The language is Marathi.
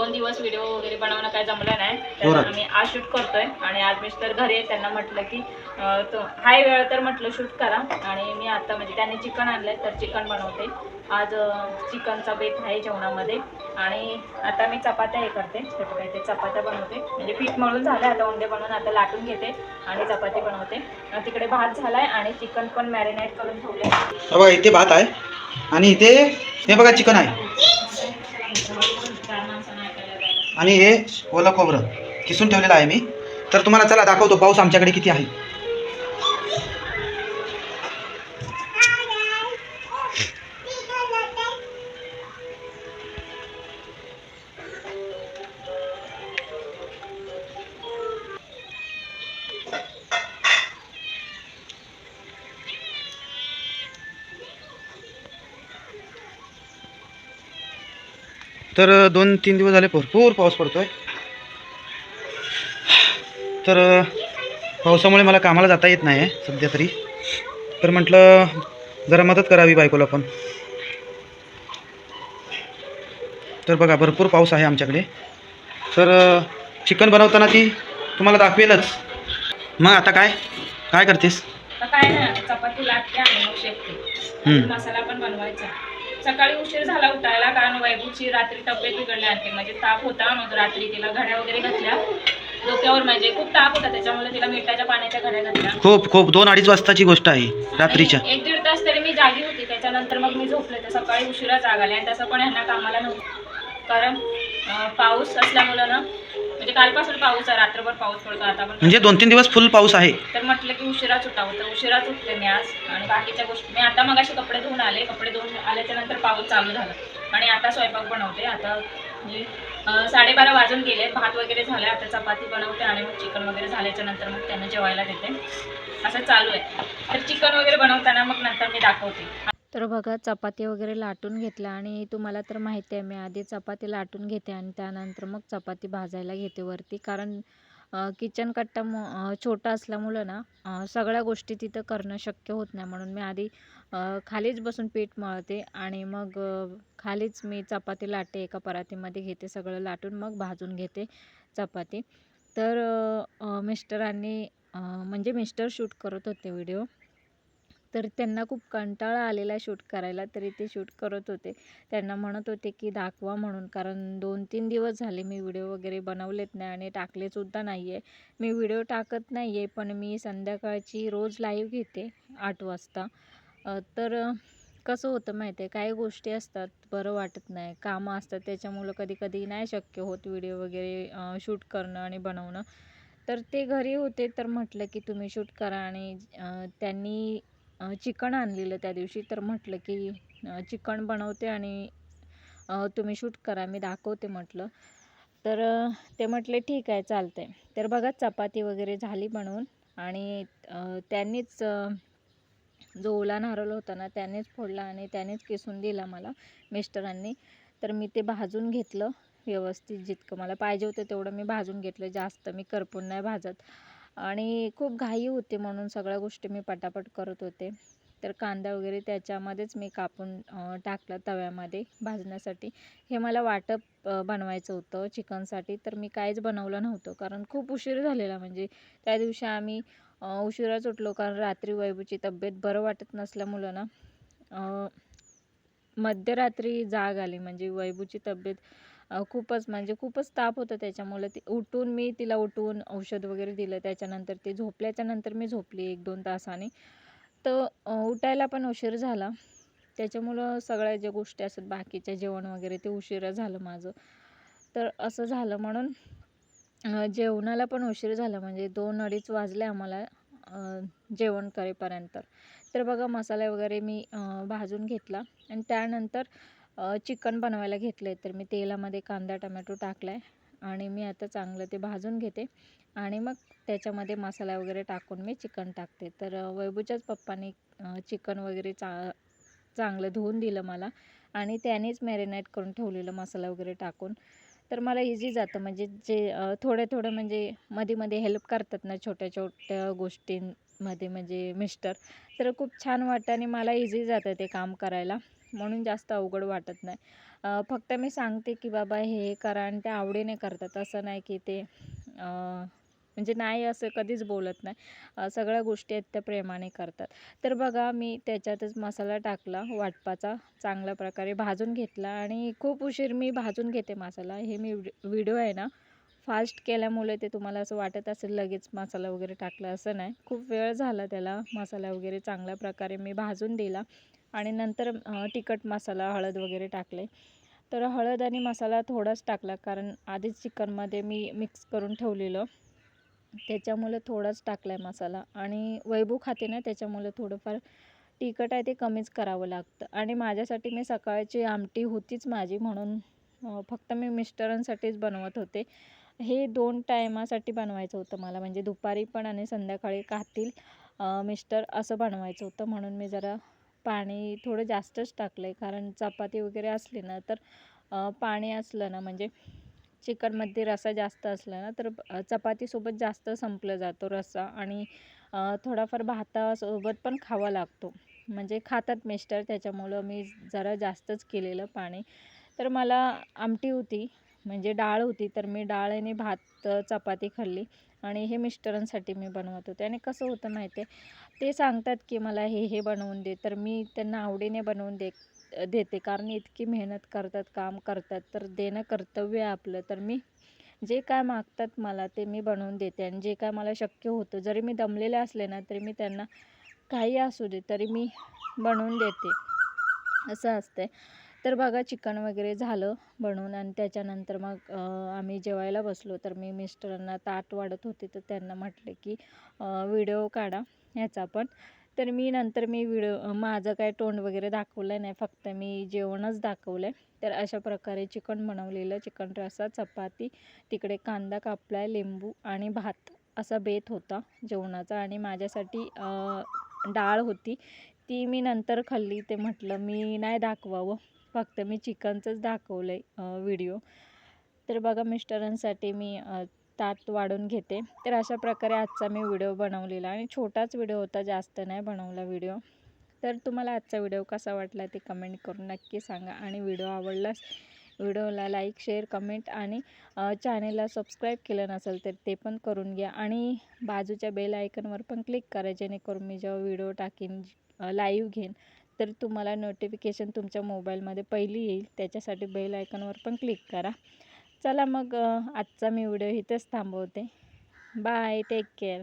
दोन दिवस व्हिडिओ वगैरे बनवणं काय जमलं नाही. तर जोरात. आम्ही आज शूट करतोय. आणि आज मिस्टर घरी आहे. त्यांना म्हटलं की हाय वेळ तर म्हटलं शूट करा. आणि मी आता म्हणजे त्यांनी चिकन आणलंय तर चिकन बनवते. आज चिकनचा बेत आहे जेवणामध्ये. आणि आता मी चपात्या हे करते. तर काय ते चपात्या बनवते. म्हणजे पीठ मळून झालं आता उंडे बनवून आता लाटून घेते आणि चपाती बनवते. तिकडे भात झालाय आणि चिकन पण मॅरिनेट करून ठेवले हा इथे भात आहे. आणि इथे हे बघा चिकन आहे. आणि हे ओलं खोबरं किसून ठेवलेलं आहे मी. तर तुम्हाला चला दाखवतो पाऊस आमच्याकडे किती आहे. तर दोन तीन दिवस झाले भरपूर पाऊस पडतोय. तर पावसामुळे मला कामाला जाता येत नाही आहे सध्या तरी. तर म्हटलं जरा मदत करावी बायकोला पण. तर बघा भरपूर पाऊस आहे आमच्याकडे. तर चिकन बनवताना ती तुम्हाला दाखवेलच. मग आता काय? काय करतेस? काय. मसाला पण बनवायचा. सकाळी उशीर झाला उठायला कारण वैभूची रात्री तब्येत आणखी म्हणजे ताप होता मग रात्री तिला घड्या वगैरे घातल्या. डोक्यावर म्हणजे खूप ताप होता त्याच्यामुळे तिला मिठाच्या पाण्याच्या घड्या घातल्या. खूप खूप दोन अडीच वाजताची गोष्ट आहे रात्रीच्या. एक दीड तास तरी मी जागी होती त्याच्यानंतर मग मी झोपले तर सकाळी उशिरा जाग आली आणि तसं पण ह्यांना कामाला नव्हतं. कारण पाऊस असल्यामुळं ना म्हणजे कालपासून पाऊस आहे रात्रभर पाऊस पडतो. आता पण म्हणजे दोन तीन दिवस फुल पाऊस आहे. तर म्हटलं की उशिराच उठावं. तर उशिराच उठले मी आज. आणि बाकीच्या गोष्टी मी आता मगाशी कपडे धुवून आले. कपडे धुवून आल्याच्यानंतर पाऊस चालू झाला. आणि आता स्वयंपाक बनवते. आता म्हणजे साडेबारा वाजून गेले. भात वगैरे झाले. आता चपाती बनवते आणि मग चिकन वगैरे झाल्याच्यानंतर मग त्यांना जेवायला देते. असं चालू आहे. तर चिकन वगैरे बनवताना मग नंतर मी दाखवते. तर बघा चपाती वगैरे लाटून घेतल्या आणि तुम्हाला तर माहिती आहे मी आधी चपाती लाटून घेते आणि त्यानंतर मग चपाती भाजायला घेते वरती. कारण किचन कट्टा मो छोटा असल्यामुळं ना सगळ्या गोष्टी तिथं करणं शक्य होत नाही. म्हणून मी आधी खालीच बसून पीठ मळते आणि मग खालीच मी चपाती लाटते एका परातीमध्ये घेते सगळं लाटून मग भाजून घेते चपाती. तर मिस्टरांनी म्हणजे मिस्टर शूट करत होते व्हिडिओ. तर त्यांना खूप कंटाळा आलेला शूट करायला तरी ते शूट करत होते. त्यांना म्हणत होते की दाखवा म्हणून कारण दोन तीन दिवस झाले मी व्हिडिओ वगैरे बनवलेत नाही आणि टाकलेसुद्धा नाही आहे मी व्हिडिओ टाकत नाही आहे पण मी संध्याकाळची रोज लाईव्ह घेते आठ वाजता. तर कसं होतं माहिती आहे काही गोष्टी असतात बरं वाटत नाही. कामं असतात त्याच्यामुळं कधी कधी नाही शक्य होत व्हिडिओ वगैरे शूट करणं आणि बनवणं. तर ते घरी होते तर म्हटलं की तुम्ही शूट करा आणि त्यांनी चिकन आणलेलं त्या दिवशी. तर म्हटलं की चिकन बनवते आणि तुम्ही शूट करा मी दाखवते म्हटलं. तर ते म्हटले ठीक आहे चालतंय. तर बघा चपाती वगैरे झाली बनवून आणि त्यांनीच जो ओला नारळ होता ना त्यानेच फोडला आणि त्यानेच किसून दिला मला मिस्टरांनी. तर मी ते भाजून घेतलं व्यवस्थित जितकं मला पाहिजे होतं तेवढं मी भाजून घेतलं. जास्त मी करपून नाही भाजत. आणि खूप घाई होती म्हणून सगळ्या गोष्टी मी पटापट करत होते. तर कांदा वगैरे त्याच्यामध्येच मी कापून टाकलं टाकला तव्यामध्ये भाजण्यासाठी. हे मला वाटप बनवायचं होतं चिकनसाठी तर मी काहीच बनवलं नव्हतं. कारण खूप उशीर झालेला म्हणजे त्या दिवशी आम्ही उशिराच उठलो कारण रात्री वैभूची तब्येत बरं वाटत नसल्यामुळं ना मध्यरात्री जाग आली. म्हणजे वैभूची तब्येत खूपच म्हणजे खूपच ताप होता त्याच्यामुळे ती उठून मी तिला उठवून औषध वगैरे दिलं. त्याच्यानंतर ती झोपल्याच्या नंतर मी झोपली एक दोन तासाने. तर उठायला पण उशीर झाला. त्याच्यामुळं सगळ्या ज्या गोष्टी असतात बाकीच्या जेवण वगैरे ते उशिरा झालं माझं. तर असं झालं म्हणून जेवणाला पण उशीर झाला. म्हणजे दोन अडीच वाजले आम्हाला जेवण करेपर्यंत. तर बघा मसाला वगैरे मी भाजून घेतला. आणि त्यानंतर चिकन बनवायला घेतलं आहे तर मी तेलामध्ये कांदा टमॅटो टाकला आहे आणि मी आता चांगलं ते भाजून घेते आणि मग त्याच्यामध्ये मसाला वगैरे टाकून मी चिकन टाकते. तर वैभूच्याच पप्पाने चिकन वगैरे चा चांगलं धुवून दिलं मला आणि त्यानेच मॅरिनेट करून ठेवलेलं मसाला वगैरे टाकून. तर मला इझी जातं म्हणजे जे थोडे थोडे म्हणजे मध्ये मध्ये हेल्प करतात ना छोट्या छोट्या गोष्टींमध्ये म्हणजे मिस्टर तर खूप छान वाटतं आणि मला इझी जातं ते काम करायला. म्हणून जास्त अवघड वाटत नाही. फक्त मी सांगते की बाबा हे करा आणि ते आवडीने करतात. असं नाही की ते म्हणजे नाही असं कधीच बोलत नाही. सगळ्या गोष्टी आहेत त्या प्रेमाने करतात. तर बघा मी त्याच्यातच मसाला टाकला वाटपाचा चांगल्या प्रकारे भाजून घेतला आणि खूप उशीर मी भाजून घेते मसाला. हे मी व्हिडिओ आहे ना फास्ट केल्यामुळे ते तुम्हाला असं वाटत असेल लगेच मसाला वगैरे टाकला असं नाही. खूप वेळ झाला त्याला मसाला वगैरे चांगल्या प्रकारे मी भाजून दिला. आणि नंतर तिखट मसाला हळद वगैरे टाकले. तर हळद आणि मसाला थोडाच टाकला कारण आधीच चिकनमध्ये मी मिक्स करून ठेवलेलं. त्याच्यामुळे थोडाच टाकला आहे मसाला. आणि वैभू खाते ना त्याच्यामुळे थोडंफार तिखट आहे ते कमीच करावं लागतं. आणि माझ्यासाठी मी सकाळची आमटी होतीच माझी म्हणून फक्त मी मिस्टरांसाठीच बनवत होते. हे दोन टायमासाठी बनवायचं होतं मला. म्हणजे दुपारी पण आणि संध्याकाळी खातील मिस्टर असं बनवायचं होतं म्हणून मी जरा पाणी थोडं जास्तच टाकलं आहे कारण चपाती वगैरे असली ना तर पाणी असलं ना म्हणजे चिकनमध्ये रस्सा जास्त असला ना तर चपातीसोबत जास्त संपलं जातो रस्सा आणि थोडाफार भातासोबत पण खावा लागतो. म्हणजे खातात मिस्टर त्याच्यामुळं मी जरा जास्तच केलेलं पाणी. तर मला आमटी होती म्हणजे डाळ होती तर मी डाळ आणि भात चपाती खाल्ली. आणि हे मिस्टरांसाठी मी बनवत होते. आणि कसं होतं माहिती आहे ते सांगतात की मला हे हे बनवून दे. तर मी त्यांना आवडीने बनवून दे देते. कारण इतकी मेहनत करतात काम करतात. तर देणं कर्तव्य आहे आपलं. तर मी जे काय मागतात मला ते मी बनवून देते. आणि जे काय मला शक्य होतं जरी मी दमलेले असले ना तरी मी त्यांना काही असू दे तरी मी बनवून देते. असं असतं तर बघा चिकन वगैरे झालं बनवून आणि त्याच्यानंतर मग आम्ही जेवायला बसलो. तर मी मिस्टरांना ताट वाढत होते तर त्यांना म्हटले की व्हिडिओ काढा ह्याचा पण. तर मी नंतर मी व्हिडिओ माझं काय तोंड वगैरे दाखवलं नाही फक्त मी जेवणच दाखवलं आहे. तर अशा प्रकारे चिकन बनवलेलं चिकन रसा चपाती तिकडे कांदा कापला आहे लिंबू आणि भात असा बेत होता जेवणाचा. आणि माझ्यासाठी डाळ होती ती मी नंतर खाल्ली. ते म्हटलं मी नाही दाखवावं. फक्त मी चिकनचंच दाखवलं आहे व्हिडिओ. तर बघा मिस्टरांसाठी मी ताट वाढून घेते. तर अशा प्रकारे आजचा मी व्हिडिओ बनवलेला आणि छोटाच व्हिडिओ होता जास्त नाही बनवला व्हिडिओ. तर तुम्हाला आजचा व्हिडिओ कसा वाटला ते कमेंट करून नक्की सांगा आणि व्हिडिओ आवडलास व्हिडिओला लाईक शेअर कमेंट आणि चॅनेलला सबस्क्राईब केलं नसेल तर ते पण करून घ्या आणि बाजूच्या बेल आयकनवर पण क्लिक करा जेणेकरून मी जेव्हा व्हिडिओ टाकीन लाईव्ह घेईन तर तुम्हाला नोटिफिकेशन तुमच्या मोबाईलमध्ये पहिली येईल. त्याच्यासाठी बेल आयकनवर पण क्लिक करा. चला मग आजचा मी व्हिडिओ इथेच थांबवते. Bye take care